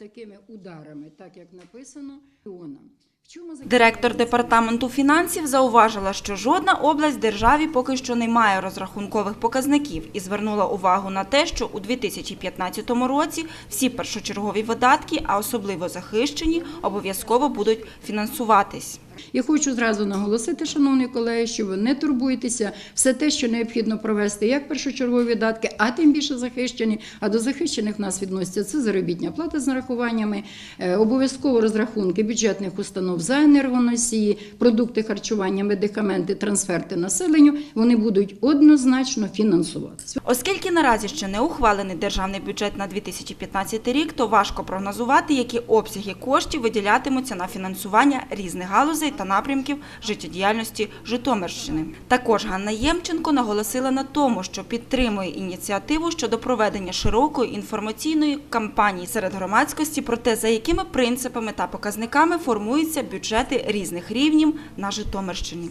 такими ударами, так як написано, іоном. Директор департаменту фінансів зауважила, що жодна область державі поки що не має розрахункових показників і звернула увагу на те, що у 2015 році всі першочергові видатки, а особливо захищені, обов'язково будуть фінансуватись. Я хочу зразу наголосити, шановні колеги, що ви не турбуєтеся, все те, що необхідно провести, як першочергові видатки, а тим більше захищені. А до захищених нас відносяться це заробітня плата з нарахуваннями, е, обов'язково розрахунки бюджетних установ за енергоносії, продукти харчування, медикаменти, трансферти населенню. Вони будуть однозначно фінансуватися. Оскільки наразі ще не ухвалений державний бюджет на 2015 рік, то важко прогнозувати, які обсяги коштів виділятимуться на фінансування різних галузей та напрямків життєдіяльності Житомирщини. Також Ганна Ємченко наголосила на тому, що підтримує ініціативу щодо проведення широкої інформаційної кампанії серед громадськості про те, за якими принципами та показниками формуються бюджети різних рівнів на Житомирщині.